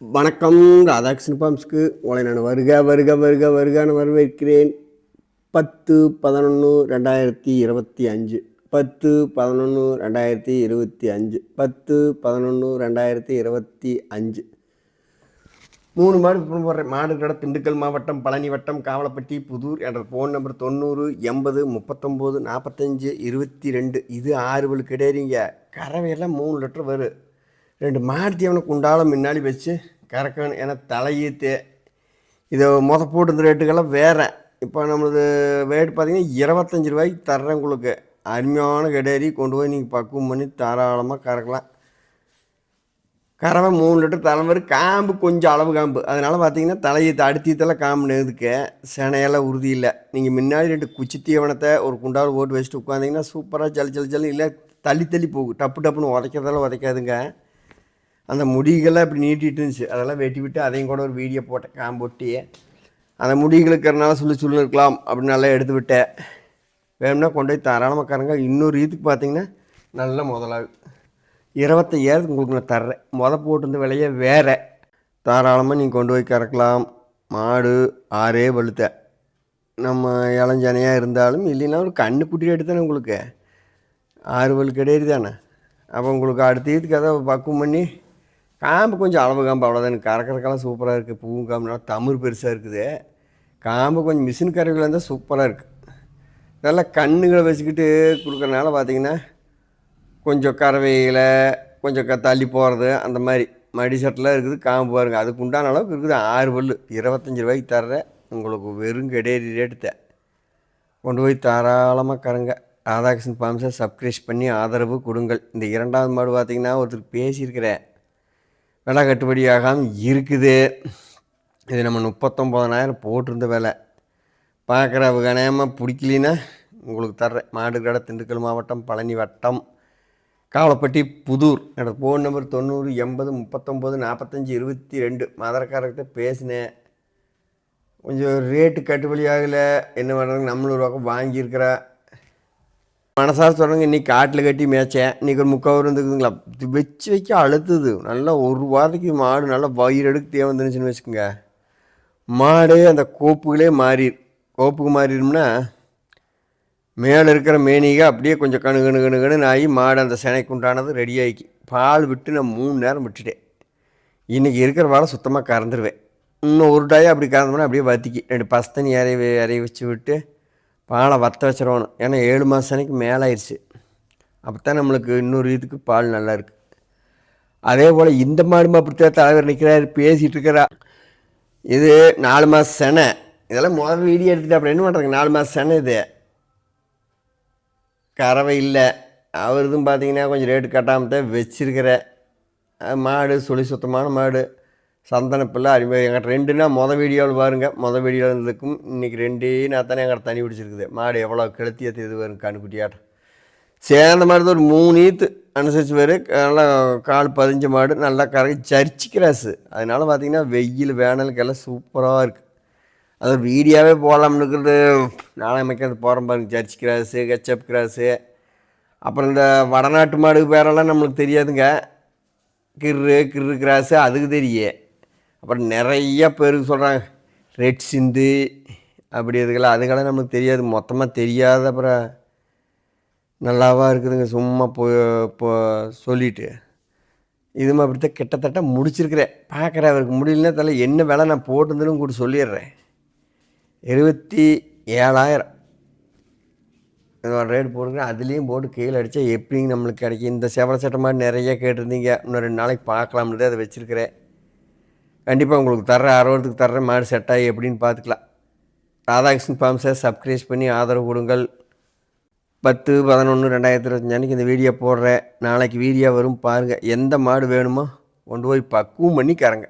வணக்கம் ராதாகிருஷ்ண பாம்ஸ்க்கு உங்களை நான் வருக வருக வருக வருகான்னு வரவேற்கிறேன். பத்து பதினொன்று ரெண்டாயிரத்தி இருபத்தி அஞ்சு. பத்து பதினொன்று ரெண்டாயிரத்தி இருபத்தி அஞ்சு. பத்து பதினொன்று ரெண்டாயிரத்தி இருபத்தி அஞ்சு. மூணு மாடு இப்போ போடுறேன். மாடு திண்டுக்கல் மாவட்டம் பழனி வட்டம் காவலப்பட்டி புதூர் என்ற ஃபோன் நம்பர் தொண்ணூறு எண்பது முப்பத்தொம்போது நாற்பத்தஞ்சு இருபத்தி ரெண்டு. இது ஆறு இடையிறீங்க. கறவையெல்லாம் மூணு லிட்டர் வரும். ரெண்டு மாடு தீவனம் குண்டால முன்னாடி வச்சு கறக்கணும் ஏன்னா தலையீத்து இதை மொத போட்டு ரேட்டுக்கெல்லாம் வேறு. இப்போ நம்மளது ரேட் பார்த்தீங்கன்னா இருபத்தஞ்சி ரூபாய்க்கு தர்றேன் உங்களுக்கு. அருமையான கிடையாது கொண்டு போய் நீங்கள் பக்குவம் பண்ணி தாராளமாக கறக்கலாம். கறவை மூணு லிட்டர் தலைவர் காம்பு கொஞ்சம் அளவு காம்பு. அதனால் பார்த்தீங்கன்னா தலையீத்து அடுத்தீத்தெல்லாம் காம்பு நெதுக்க சினையெல்லாம் உறுதி இல்லை. நீங்கள் முன்னாடி ரெண்டு குச்சி தீவனத்தை ஒரு குண்டாவில் போட்டு வச்சுட்டு உட்காந்திங்கன்னா சூப்பராக ஜலி ஜலி ஜலி இல்லை தள்ளி தள்ளி போகும் டப்பு டப்புன்னு உதைக்கிறதெல்லாம் உதைக்காதுங்க. அந்த முடிகள்லாம் இப்படி நீட்டிட்டு இருந்துச்சு. அதெல்லாம் வெட்டி விட்டு அதையும் கூட ஒரு வீடியோ போட்டேன் காம்பொட்டியே. அந்த முடிகள் இருக்கிறனால சொல்லி சொல்லி இருக்கலாம் அப்படின்னு நல்லா எடுத்து விட்டேன். வேணும்னா கொண்டு போய் தாராளமாக கறங்க இன்னொரு இதுக்கு பார்த்தீங்கன்னா நல்ல முதலாகு இருபத்தையாயிரத்துக்கு உங்களுக்கு நான் தர்றேன். முத போட்டிருந்த விலையே வேறு. தாராளமாக நீங்கள் கொண்டு போய் கறக்கலாம். மாடு ஆறே வலுத்த. நம்ம இளஞ்சனையாக இருந்தாலும் இல்லைன்னா ஒரு கண்ணு குட்டி எடுத்தானே உங்களுக்கு. ஆறு வலு கிடையாது தானே. அப்போ உங்களுக்கு அடுத்த இதுக்கு அதை பக்குவம் பண்ணி காம்பு கொஞ்சம் அளவு காம்பு அவ்வளோதான் கறக்கறக்கெல்லாம் சூப்பராக இருக்குது பூவும் காம்புனா தமிழ் பெருசாக இருக்குது. காம்பு கொஞ்சம் மிஷின் கறவையில் இருந்தால் சூப்பராக இருக்குது நல்லா கண்ணுகளை வச்சுக்கிட்டு கொடுக்குறனால பார்த்தீங்கன்னா கொஞ்சம் கறவையில் கொஞ்சம் க தள்ளி போகிறது அந்த மாதிரி மடி சட்டில் இருக்குது காம்பு பாருங்க. அதுக்கு உண்டான அளவுக்கு இருக்குது. ஆறு பல் இருபத்தஞ்சி ரூபாய்க்கு தர்றேன் உங்களுக்கு வெறும் கிடையாது ரேட்டு கொண்டு போய் தாராளமாக கறங்க ராதாகிருஷ்ணன் பாம்சை சப்ஸ்கிரைப் பண்ணி ஆதரவு கொடுங்கள். இந்த இரண்டாவது மாடு பார்த்தீங்கன்னா ஒருத்தர் பேசியிருக்கிறேன். விலை கட்டுப்படியாகாமல் இருக்குது. இது நம்ம முப்பத்தொம்போதனாயிரம் போட்டிருந்த விலை. பார்க்குற கணையமாக பிடிக்கலின்னா உங்களுக்கு தர்றேன். மாடுகடை திண்டுக்கல் மாவட்டம் பழனி வட்டம் காவலப்பட்டி புதூர். என்னோடய ஃபோன் நம்பர் தொண்ணூறு எண்பது முப்பத்தொம்போது நாற்பத்தஞ்சி இருபத்தி ரெண்டு. மதுரக்காரர்கிட்ட பேசினேன். கொஞ்சம் ரேட்டு கட்டுப்படி ஆகலை. என்ன பண்ணுறாங்க நம்மளொரு பக்கம் வாங்கியிருக்கிறா. மனசார சொல்கிறாங்க இன்றைக்கி காட்டில் கட்டி மேய்ச்சேன். இன்றைக்கி ஒரு முக்கால் இருந்துக்குதுங்களா இது வச்சு வைக்க அழுத்துது. நல்லா ஒரு வாரத்துக்கு மாடு நல்லா வயிறு எடுக்க தேவைந்துச்சுன்னு வச்சுக்கோங்க. மாடு அந்த கோப்புகளே மாறி கோப்புக்கு மாறிடும்னா மேலே இருக்கிற மேனிகை அப்படியே கொஞ்சம் கணு கணு கணு கணுன்னு ஆகி மாடு அந்த சினைக்கு உண்டானது ரெடி ஆகிக்கி பால் விட்டு நான் மூணு நேரம் விட்டுட்டேன். இன்றைக்கி இருக்கிற வாழை சுத்தமாக கறந்துருவேன். இன்னும் ஒரு டாயை அப்படி கறந்தோம்னா அப்படியே வத்திக்கி. ரெண்டு பஸ்தனி இறைய இறைய வச்சு விட்டு பாலை வற்ற வச்சிடணும் ஏன்னா ஏழு மாதம் சனைக்கு மேலே ஆயிடுச்சு அப்போ தான் நம்மளுக்கு இன்னொரு இதுக்கு பால் நல்லா இருக்குது அதே போல் இந்த மாடுமா அப்படித்தான் தலைவர் நிற்கிறார் பேசிகிட்டு இருக்கிறா இது நாலு மாதம் செனை. இதெல்லாம் முதல் வீடியோ எடுத்துகிட்டு அப்புறம் என்ன பண்ணுறாங்க நாலு மாதம் செனை இது. கறவை இல்லை. அவருதும் பார்த்தீங்கன்னா கொஞ்சம் ரேட்டு கட்டாமல் தான் வச்சிருக்கிற மாடு சுழி சுத்தமான மாடு. சந்தனப்பில்லை அறிமுகம் எங்கிட்ட ரெண்டுனா மொதல் வீடியோவில் பாருங்கள் மொதல் வீடியோவில் இருந்ததுக்கும் இன்றைக்கி ரெண்டே நான் தானே எங்கிட்ட தண்ணி பிடிச்சிருக்குது மாடு எவ்வளோ கெளுத்தியாக இது வரும் கண்ணுக்குட்டியாட்டம் சேர்ந்த மாதிரி ஒரு மூணு ஈத்து அனுசரித்து வரும் நல்லா கால் பதிஞ்ச மாடு. நல்லா கரை சர்ச்சி கிராஸு அதனால் பார்த்திங்கன்னா வெயில் வேனலுக்கெல்லாம் சூப்பராக இருக்குது அது வீடியோவே போகலாம்னு இருக்கிறது நாளை அது போகிறோம் பாருங்க. சர்ச் கிராஸு கச்சப் கிராஸு அப்புறம் இந்த வடநாட்டு மாடு பேரெல்லாம் நம்மளுக்கு தெரியாதுங்க. கிர்ரு கிர்ரு கிராஸு அதுக்கு தெரியும் அப்புறம் நிறைய பேருக்கு சொல்கிறாங்க ரெட் சிந்து அப்படி இதுக்கெல்லாம். அதுக்கெல்லாம் நமக்கு தெரியாது மொத்தமாக தெரியாத அப்புறம் நல்லாவா இருக்குதுங்க சும்மா போ இப்போ சொல்லிட்டு. இதுமா அப்படித்தான் கிட்டத்தட்ட முடிச்சிருக்கிறேன். பார்க்குறேன் அவருக்கு முடியலன்னா தலை என்ன வேலை நான் போட்டிருந்தேன்னு கூட சொல்லிடுறேன். இருபத்தி ஏழாயிரம். ரேட் போட்டுக்கிறேன் அதுலேயும் போட்டு கீழே அடித்தா எப்படிங்க நம்மளுக்கு கிடைக்கும்? இந்த செவலை சட்டை மாதிரி நிறைய கேட்டிருந்தீங்க இன்னும் ரெண்டு நாளைக்கு பார்க்கலாம்னு அதை வச்சுருக்கிறேன். கண்டிப்பாக உங்களுக்கு தர்ற அறுபதுக்கு தர்ற மாடு செட் ஆகி எப்படின்னு பார்த்துக்கலாம். ராதாகிருஷ்ணன் ஃபார்ம்ஸை சப்ஸ்கிரைப் பண்ணி ஆதரவு கொடுங்கள். பத்து பதினொன்று ரெண்டாயிரத்தி இருபத்தஞ்சு அன்றைக்கி இந்த வீடியோ போடுறேன். நாளைக்கு வீடியோ வரும் பாருங்கள் எந்த மாடு வேணுமோ கொண்டு போய் பக்குவம் பண்ணி கறங்க